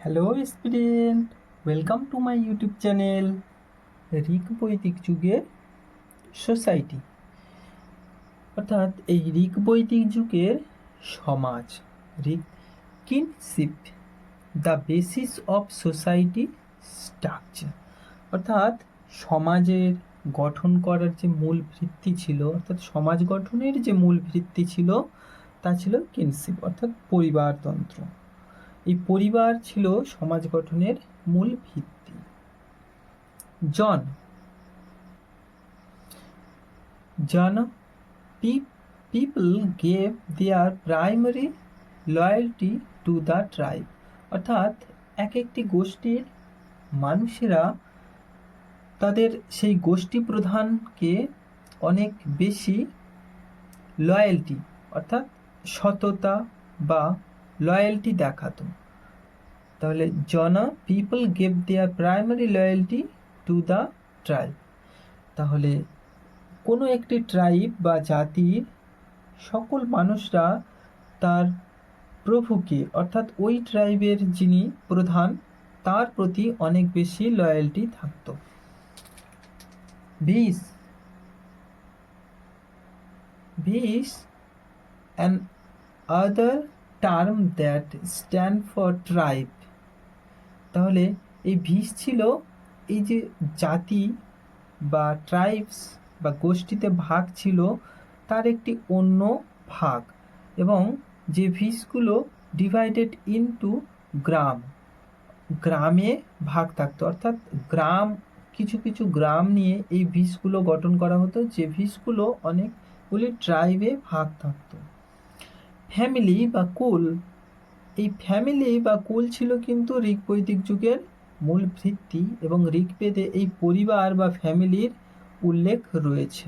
Hello student welcome to my YouTube channel Rig Vedic যুগের society অর্থাৎ এই ঋক বৈদিক যুগের সমাজ ঋক kinship the basis of society structure অর্থাৎ সমাজের গঠন করার যে মূল ভিত্তি ছিল, অর্থাৎ সমাজ গঠনের যে মূল ভিত্তি ছিল, তা ছিল কিনশিপ অর্থাৎ পরিবারতন্ত্র। এই পরিবার ছিল সমাজ গঠনের মূল ভিত্তি। জন। Jana people gave their primary loyalty to the tribe. অর্থাৎ এক একটি গোষ্ঠীর মানুষেরা তাদের সেই গোষ্ঠী প্রধানকে অনেক বেশি লয়্যালটি অর্থাৎ সততা বা লয়্যালটি দেখাতো। তাহলে Jana people gave their primary loyalty to the tribe তাহলে কোনো একটি ট্রাইব বা জাতির সকল মানুষরা তার প্রভুকে, অর্থাৎ ওই ট্রাইবের যিনি প্রধান, তার প্রতি অনেক বেশি লয়্যালটি থাকতো। Vis Vis and other term that stand for tribe তাহলে এই ভিস ছিল এই যে জাতি বা ট্রাইবস বা গোষ্ঠীতে ভাগ ছিল, তার একটি অন্য ভাগ এবং যে ভিসগুলো ডিভাইডেড ইনটু গ্রাম, গ্রামে ভাগ থাকতো। অর্থাৎ গ্রাম, কিছু কিছু গ্রাম নিয়ে এই ভিসগুলো গঠন করা হতো, যে ভিসগুলো অনেকগুলি ট্রাইবে ভাগ থাকতো। ফ্যামিলি বা কুল? এই ফ্যামিলি বা কুল ছিল কিন্তু ঋগ্বৈদিক যুগের মূল ভিত্তি এবং ঋগ্বেদে এই পরিবার বা ফ্যামিলির উল্লেখ রয়েছে।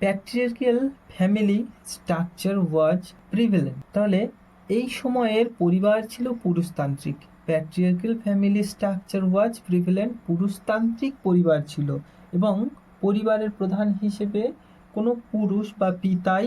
Patriarchal family structure was prevalent তাহলে এই সময়ের পরিবার ছিল পুরুষতান্ত্রিক। Patriarchal family structure was prevalent পুরুষতান্ত্রিক পরিবার ছিল এবং পরিবারের প্রধান হিসেবে কোনো পুরুষ বা পিতাই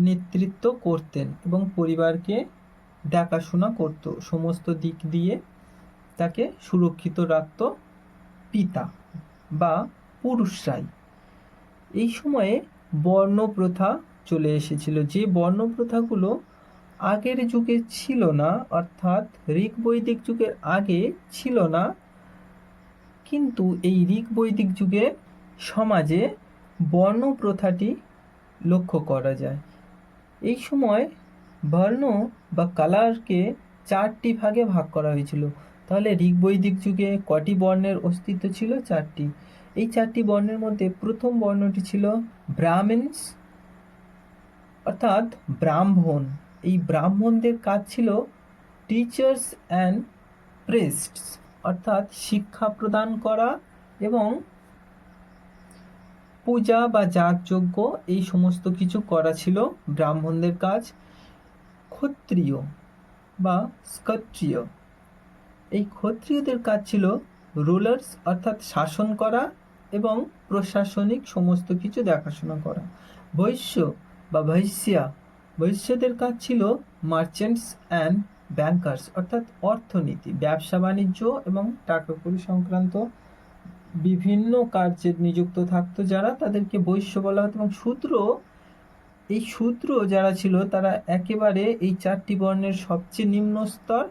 নেতৃত্ব করতেন এবং পরিবারকে দেখাশোনা করত। সমস্ত দিক দিয়ে তাকে সুরক্ষিত রাখত পিতা বা পুরুষরাই। এই সময়ে বর্ণ প্রথা চলে এসেছিল। যে বর্ণ প্রথাগুলো আগের যুগে ছিল না, অর্থাৎ ঋক বৈদিক যুগের আগে ছিল না, কিন্তু এই ঋক বৈদিক যুগে সমাজে বর্ণ প্রথাটি লক্ষ্য করা যায়। এই সময় বর্ণ বা কালারকে চারটি ভাগে ভাগ করা হয়েছিল। তাহলে ঋগ্বৈদিক যুগে কটি বর্ণের অস্তিত্ব ছিল? চারটি। এই চারটি বর্ণের মধ্যে প্রথম বর্ণটি ছিল ব্রাহ্মিনস অর্থাৎ ব্রাহ্মণ। এই ব্রাহ্মণদের কাজ ছিল টিচার্স অ্যান্ড প্রেস্টস অর্থাৎ শিক্ষা প্রদান করা এবং পূজা বা যাগযজ্ঞ, এই সমস্ত কিছু করা ছিল ব্রাহ্মণদের কাজ। ক্ষত্রিয় বা স্কত্রিয় এই ক্ষত্রিয়দের কাজ ছিল রুলার্স অর্থাৎ শাসন করা এবং প্রশাসনিক সমস্ত কিছু দেখাশোনা করা। বৈশ্য বা বৈশ্যা, বৈশ্যদের কাজ ছিল মার্চেন্টস অ্যান্ড ব্যাংকার্স অর্থাৎ অর্থনীতি ব্যবসা বাণিজ্য এবং টাকা কড়ি সংক্রান্ত বিভিন্ন কার্যে নিযুক্ত থাকতো যারা, তাদেরকে বৈশ্য বলা হতো এবং শূদ্র, এই শূদ্র যারা ছিল, তারা একেবারে এই চারটি বর্ণের সবচেয়ে নিম্ন স্তর।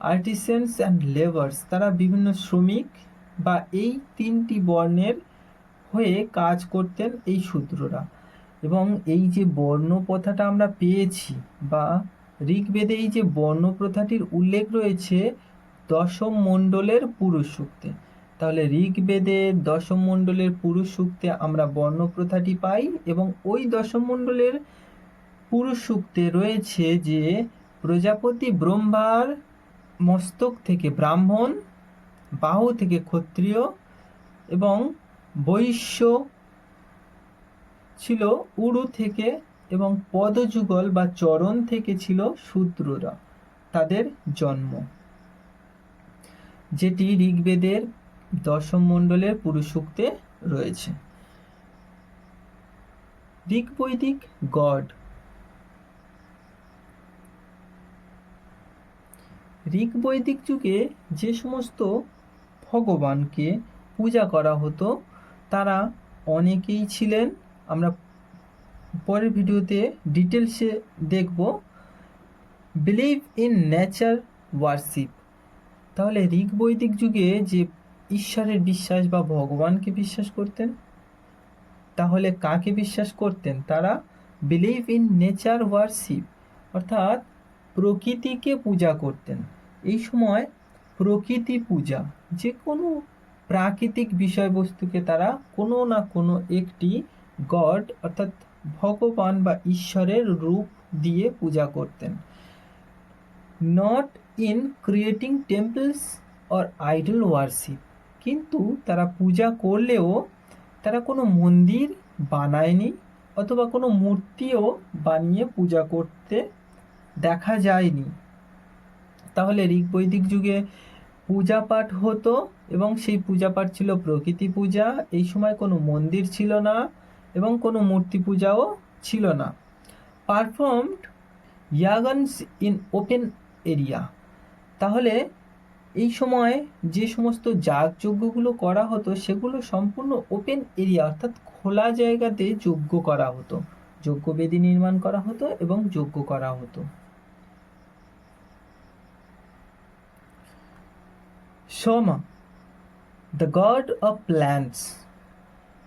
আর্টিসেন্স অ্যান্ড লেবার্স তারা বিভিন্ন শ্রমিক বা এই তিনটি বর্ণের হয়ে কাজ করতেন এই শূদ্ররা। এবং এই যে বর্ণ প্রথাটা আমরা পেয়েছি বা ঋগ্বেদে এই যে বর্ণ প্রথাটির উল্লেখ রয়েছে দশম মণ্ডলের পুরুষ সূক্তে তাহলে ঋগ্বেদে দশম মণ্ডলের পুরুষ সূক্তে আমরা বর্ণ প্রথাটি পাই এবং ওই দশম মণ্ডলের পুরুষ সূক্তে রয়েছে যে প্রজাপতি ব্রহ্মার মস্তক থেকে ব্রাহ্মণ, বাহু থেকে ক্ষত্রিয় এবং বৈশ্য ছিল উড়ু থেকে এবং পদযুগল বা চরণ থেকে ছিল শূদ্ররা, তাদের জন্ম। যেটি ঋগ্বেদের দশম মণ্ডলের পুরুষ সূক্তে রয়েছে। ঋগ্বৈদিক গড। ঋক বৈদিক যুগে যে সমস্ত ভগবানকে পূজা করা হতো, তারা অনেকেই ছিলেন। আমরা পরের ভিডিওতে ডিটেলসে দেখব। Believe in nature worship. তাহলে ঋক বৈদিক যুগে যে ঈশ্বরের বিশ্বাস বা ভগবানকে বিশ্বাস করতেন, তাহলে কাকে বিশ্বাস করতেন? তারা বিলিভ ইন নেচার ওয়ার্শিপ অর্থাৎ প্রকৃতিকে পূজা করতেন। এই সময় প্রকৃতি পূজা যে কোনো প্রাকৃতিক বিষয়বস্তুকে তারা কোনো না কোনো একটি গড, অর্থাৎ ভগবান বা ঈশ্বরের রূপ দিয়ে পূজা করতেন। Not in creating temples or idol worship কিন্তু তারা পূজা করলেও তারা কোনো মন্দির বানায়নি অথবা কোনো মূর্তিও বানিয়ে পূজা করতে দেখা যায়নি। তাহলে ঋক বৈদিক যুগে পূজা পাঠ হতো এবং সেই পূজা পাঠ ছিল প্রকৃতি পূজা, এই সময় কোনো মন্দির ছিল না এবং কোনো মূর্তি পূজাও ছিল না। Performed yagnas in open area তাহলে এই সময় যে সমস্ত যাগযজ্ঞগুলো করা হতো সেগুলো সম্পূর্ণ ওপেন এরিয়া অর্থাৎ খোলা জায়গাতে যজ্ঞ করা হতো যজ্ঞবেদী নির্মাণ করা হতো এবং যজ্ঞ করা হতো Soma, the god of plants.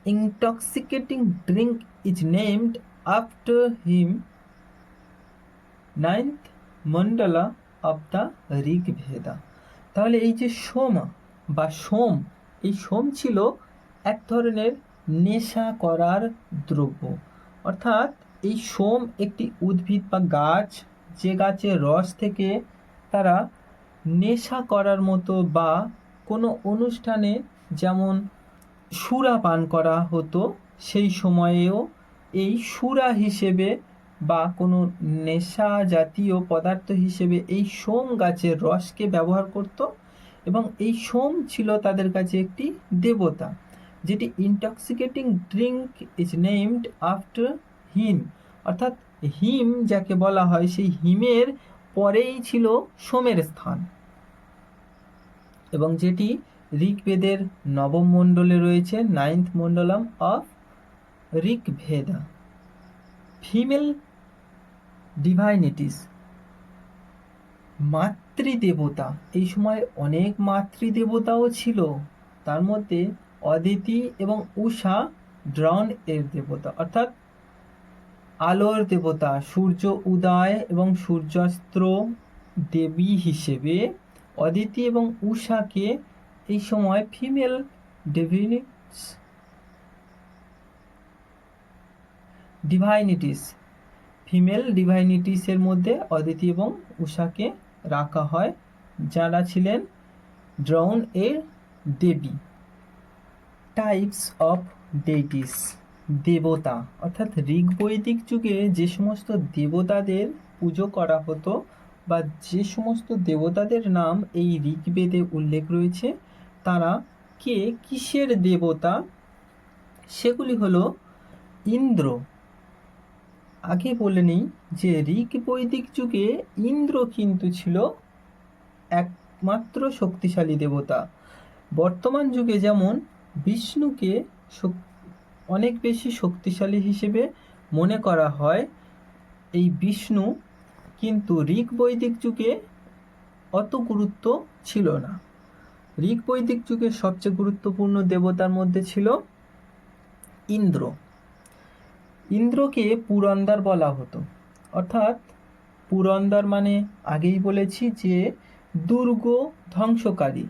Intoxicating drink is named after him. Ninth mandala of the Rig ভেদা তাহলে এই যে সোমা বা সোম, এই সোম ছিল এক ধরনের নেশা করার দ্রব্য। অর্থাৎ এই সোম একটি উদ্ভিদ বা গাছ, যে গাছের রস থেকে তারা নেশা করার মতো বা কোনো অনুষ্ঠানে যেমন সুরা পান করা হতো, সেই সময়েও এই সুরা হিসেবে বা কোনো নেশা জাতীয় পদার্থ হিসেবে এই সোম গাছের রসকে ব্যবহার করত এবং এই সোম ছিল তাদের কাছে একটি দেবতা, যেটি intoxicating drink is named after him অর্থাৎ হিম যাকে বলা হয়, সেই হিমের পরেই ছিল সোমের স্থান। এবং যেটি ঋগ্বেদের নবম মণ্ডলে রয়েছে ninth mandalam of Rigveda female divinities মাতৃদেবতা। এই সময় অনেক মাতৃদেবতাও ছিল। তার মধ্যে অদিতি এবং উষা ড্রন এর দেবতা। অর্থাৎ আলোর দেবতা, সূর্য উদয় এবং সূর্যাস্ত্র দেবী হিসেবে অদিতি এবং উষাকে এই সময় ফিমেল ডিভিনিটস ডিভাইনিটিস ফিমেল ডিভাইনিটিসের মধ্যে অদিতি এবং উষাকে রাখা হয়, যারা ছিলেন ড্রাউন এর দেবী। টাইপস অফ ডেটিস দেবতা। অর্থাৎ ঋগ বৈদিক যুগে যে সমস্ত দেবতাদের পুজো করা হতো বা যে সমস্ত দেবতাদের নাম এই ঋগ্বেদে উল্লেখ রয়েছে, তারা কে কিসের দেবতা? সেগুলি হলো ইন্দ্র আগে বলে নিই যে ঋক বৈদিক যুগে ইন্দ্র কিন্তু ছিল একমাত্র শক্তিশালী দেবতা। বর্তমান যুগে যেমন বিষ্ণুকে অনেক বেশি শক্তিশালী হিসেবে মনে করা হয়, এই বিষ্ণু কিন্তু ঋক বৈদিক যুগে অত গুরুত্ব ছিল না। ঋক বৈদিক যুগের সবচেয়ে গুরুত্বপূর্ণ দেবতার মধ্যে ছিল ইন্দ্র। ইন্দ্রকে পুরন্দর বলা হতো। অর্থাৎ পুরন্দর মানে আগেই বলেছি যে দুর্গ ধ্বংসকারী।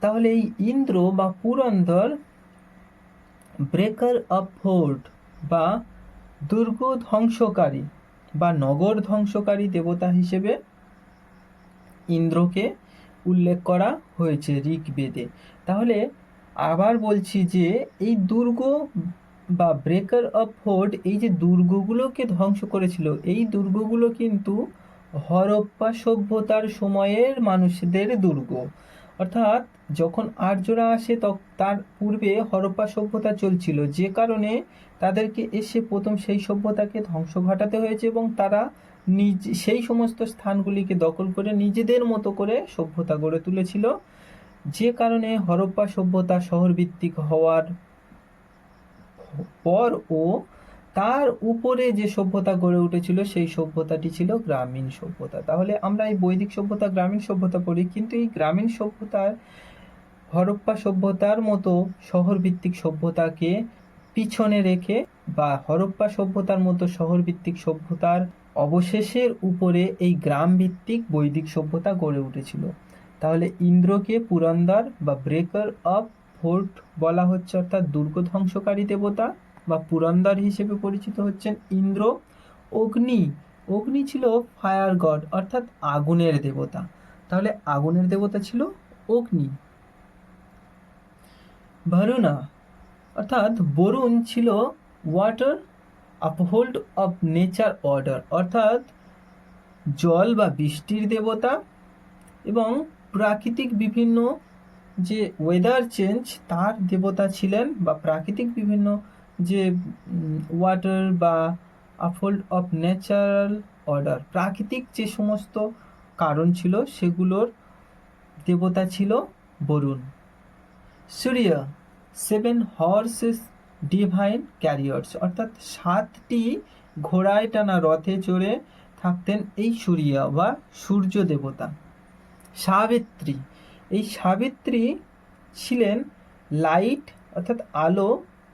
তাহলে এই ইন্দ্র বা পুরন্দর ব্রেকার অফ ফোর্ট বা দুর্গ ধ্বংসকারী বা নগর ধ্বংসকারী দেবতা হিসেবে ইন্দ্রকে উল্লেখ করা হয়েছে ঋগ্বেদে। তাহলে আবার বলছি যে এই দুর্গ বা ব্রেকার অফ ফোর্ট এই যে দুর্গগুলোকে ধ্বংস করেছিল, এই দুর্গগুলো কিন্তু হরপ্পা সভ্যতার সময়ের মানুষদের দুর্গ। অর্থাৎ যখন আর্যরা আসে তার পূর্বে হরপ্পা সভ্যতা চলছিল, যে কারণে তাদেরকে এসে প্রথম সেই সভ্যতাকে ধ্বংস ঘটাতে হয়েছে এবং তারা নিজ, সেই সমস্ত স্থানগুলিকে দখল করে নিজেদের মতো করে সভ্যতা গড়ে তুলেছিল। যে কারণে হরপ্পা সভ্যতা শহরভিত্তিক হওয়ার পর ও তার উপরে যে সভ্যতা গড়ে উঠেছিল, সেই সভ্যতাটি ছিল গ্রামীণ সভ্যতা। তাহলে আমরা এই বৈদিক সভ্যতা, গ্রামীণ সভ্যতা পড়ি, কিন্তু এই গ্রামীণ সভ্যতার হরপ্পা সভ্যতার মতো শহরভিত্তিক সভ্যতাকে পিছনে রেখে বা হরপ্পা সভ্যতার মতো শহরভিত্তিক সভ্যতার অবশেষের উপরে এই গ্রাম ভিত্তিক বৈদিক সভ্যতা গড়ে উঠেছিল। তাহলে ইন্দ্রকে পুরন্দর বা ব্রেকার অফ ফোর্ট বলা হচ্ছে অর্থাৎ দুর্গ ধ্বংসকারী দেবতা বা পুরন্দর হিসেবে পরিচিত হচ্ছেন ইন্দ্র। অগ্নি অগ্নি ছিল ফায়ার গড অর্থাৎ আগুনের দেবতা। তাহলে আগুনের দেবতা ছিল অগ্নি। ভারুণা, অর্থাৎ বরুণ ছিল water uphold of nature order, অর্থাৎ জল বা বৃষ্টির দেবতা এবং প্রাকৃতিক বিভিন্ন যে ওয়েদার চেঞ্জ তার দেবতা ছিলেন বা প্রাকৃতিক বিভিন্ন যে ওয়াটার বা আপহোল্ড অফ ন্যাচারাল অর্ডার প্রাকৃতিক যে সমস্ত কারণ ছিল, সেগুলোর দেবতা ছিল Varun. Surya seven horses divine carriers অর্থাৎ সাতটি ঘোড়ায় টানা রথে চড়ে থাকতেন এই সূর্য বা সূর্য দেবতা। সাবিত্রী এই সাবিত্রী ছিলেন লাইট অর্থাৎ আলো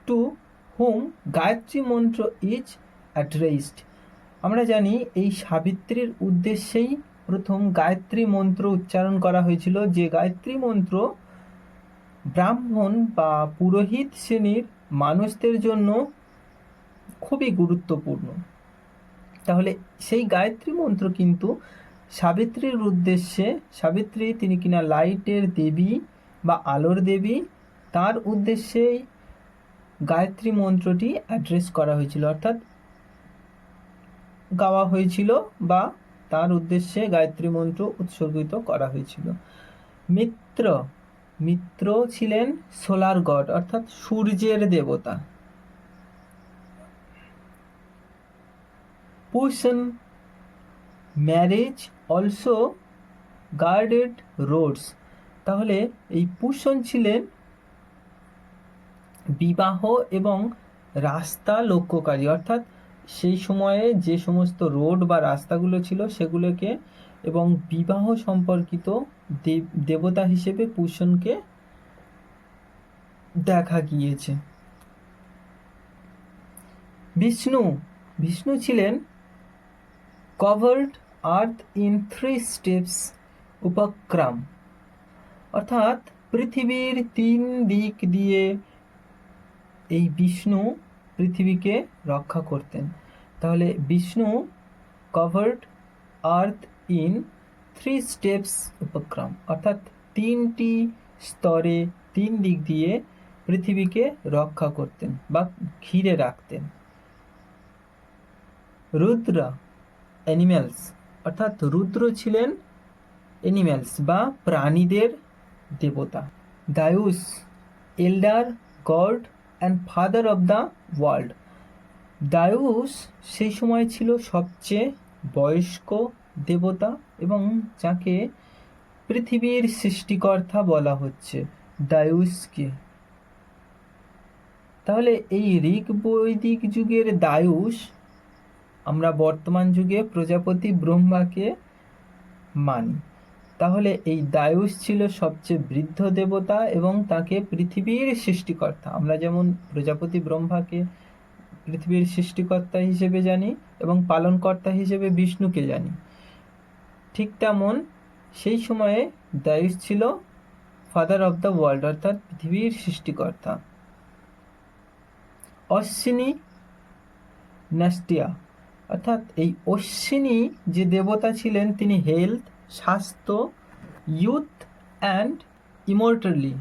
টু হুম গায়ত্রী মন্ত্র ইজ অ্যাড্রেসড আমরা জানি এই সাবিত্রীর উদ্দেশ্যেই প্রথম গায়ত্রী মন্ত্র উচ্চারণ করা হয়েছিল, যে গায়ত্রী মন্ত্র ব্রাহ্মণ বা পুরোহিত শ্রেণির মানুষদের জন্য খুবই গুরুত্বপূর্ণ। তাহলে সেই গায়ত্রী মন্ত্র কিন্তু সাবিত্রীর উদ্দেশ্যে, সাবিত্রী তিনি কিনা লাইটের দেবী বা আলোর দেবী, তার উদ্দেশ্যেই গায়ত্রী মন্ত্রটি অ্যাড্রেস করা হয়েছিল। অর্থাৎ গাওয়া হয়েছিল বা তার উদ্দেশ্যে গায়ত্রী মন্ত্র উৎসর্গিত করা হয়েছিল। মিত্র মিত্র ছিলেন সোলার গড, অর্থাৎ সূর্যের দেবতা। Pushan marriage also guarded roads তাহলে এই পুষণ ছিলেন বিবাহ এবং রাস্তা লক্ষ্যকারী। অর্থাৎ সেই সময়ে যে সমস্ত রোড বা রাস্তাগুলো ছিল সেগুলোকে এবং বিবাহ সম্পর্কিত দেব, দেবতা হিসেবে পুষণকে দেখা গিয়েছে। বিষ্ণু বিষ্ণু ছিলেন covered earth in three steps উপক্রম। অর্থাৎ পৃথিবীর তিন দিক দিয়ে এই বিষ্ণু পৃথিবীকে রক্ষা করতেন। তাহলে Vishnu covered earth in three steps উপক্রম। অর্থাৎ তিনটি স্তরে, তিন দিক দিয়ে পৃথিবীকে রক্ষা করতেন বা ঘিরে রাখতেন। রুদ্র অ্যানিম্যালস অর্থাৎ রুদ্র ছিলেন অ্যানিম্যালস বা প্রাণীদের দেবতা। Dyaus elder god and father of the world Dyaus সেই সময় ছিল সবচেয়ে বয়স্ক দেবতা এবং যাকে পৃথিবীর সৃষ্টিকর্তা বলা হচ্ছে দায়ুসকে তাহলে এই ঋক বৈদিক যুগের দায়ুস আমরা বর্তমান যুগে প্রজাপতি ব্রহ্মাকে মানি। তাহলে এই দায়ুস ছিল সবচেয়ে বৃদ্ধ দেবতা এবং তাকে পৃথিবীর সৃষ্টিকর্তা। আমরা যেমন প্রজাপতি ব্রহ্মাকে পৃথিবীর সৃষ্টিকর্তা হিসেবে জানি এবং পালনকর্তা হিসেবে বিষ্ণুকে জানি। ঠিক তেমন সেই সময়ে দায়ুস ছিল ফাদার অফ দ্য ওয়ার্ল্ড অর্থাৎ পৃথিবীর সৃষ্টিকর্তা। অশ্বিনী নাস্টিয়া অর্থাৎ এই অশ্বিনী যে দেবতা ছিলেন তিনি হেলথ স্বাস্থ্য ইউথ অ্যান্ড ইমোর্টালি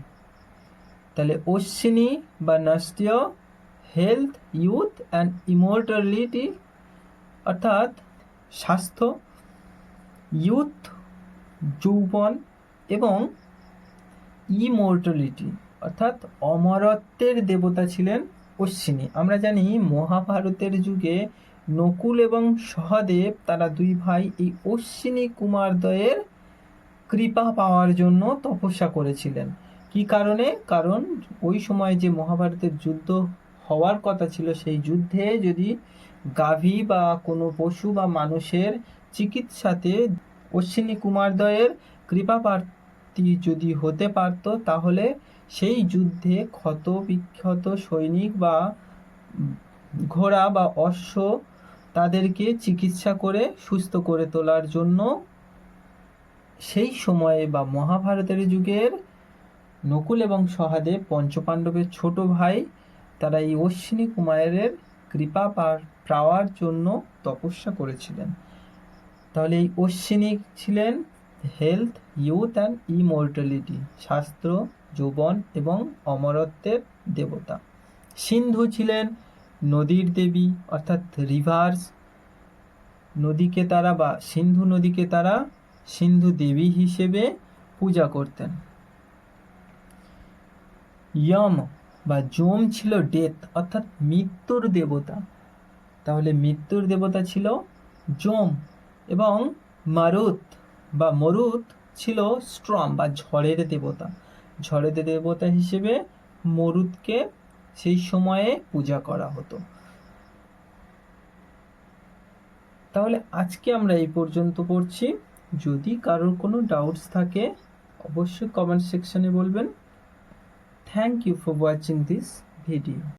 তাহলে অশ্বিনী বা Nasatya health youth and immortality অর্থাৎ স্বাস্থ্য ইউথ যৌবন এবং ইমোর্টালিটি অর্থাৎ অমরত্বের দেবতা ছিলেন অশ্বিনী। আমরা জানি মহাভারতের যুগে নকুল এবং সহদেব তারা দুই ভাই এই অশ্বিনী কুমারদ্বয়ের কৃপা পাওয়ার জন্য তপস্যা করেছিলেন। কি কারণে? কারণ ওই সময় যে মহাভারতের যুদ্ধ হওয়ার কথা ছিল, সেই যুদ্ধে যদি গাভী বা কোনো পশু বা মানুষের চিকিৎসাতে অশ্বিনী কুমারদ্বয়ের কৃপা প্রার্থী যদি হতে পারত, তাহলে সেই যুদ্ধে ক্ষত বিক্ষত সৈনিক বা ঘোড়া বা অশ্ব তাদেরকে চিকিৎসা করে সুস্থ করে তোলার জন্য সেই সময়ে বা মহাভারতের যুগের নকুল এবং সহাদেব পঞ্চপাণ্ডবের ছোট ভাই, তারা এই অশ্বিনী কুমারের কৃপা পাওয়ার জন্য তপস্যা করেছিলেন। তাহলে এই অশ্বিনী ছিলেন হেলথ ইউথ অ্যান্ড ইমর্টালিটি শাস্ত্র, যৌবন এবং অমরত্বের দেবতা। সিন্ধু ছিলেন নদীর দেবী, অর্থাৎ রিভার্স নদীকে তারা বা সিন্ধু নদীকে তারা সিন্ধু দেবী হিসেবে পূজা করতেন। ইয়ম বা জোম ছিল ডেথ, অর্থাৎ মৃত্যুর দেবতা। তাহলে মৃত্যুর দেবতা ছিল জোম এবং মারুত বা মরুত ছিল স্ট্রম বা ঝড়ের দেবতা। ঝড়ের দেবতা হিসেবে মরুতকে সেই সময়ে পূজা করা হতো। তাহলে আজকে আমরা এই পর্যন্ত পড়ছি। যদি কারোর কোনো ডাউটস থাকে, অবশ্যই কমেন্ট সেকশনে বলবেন। Thank you for watching this video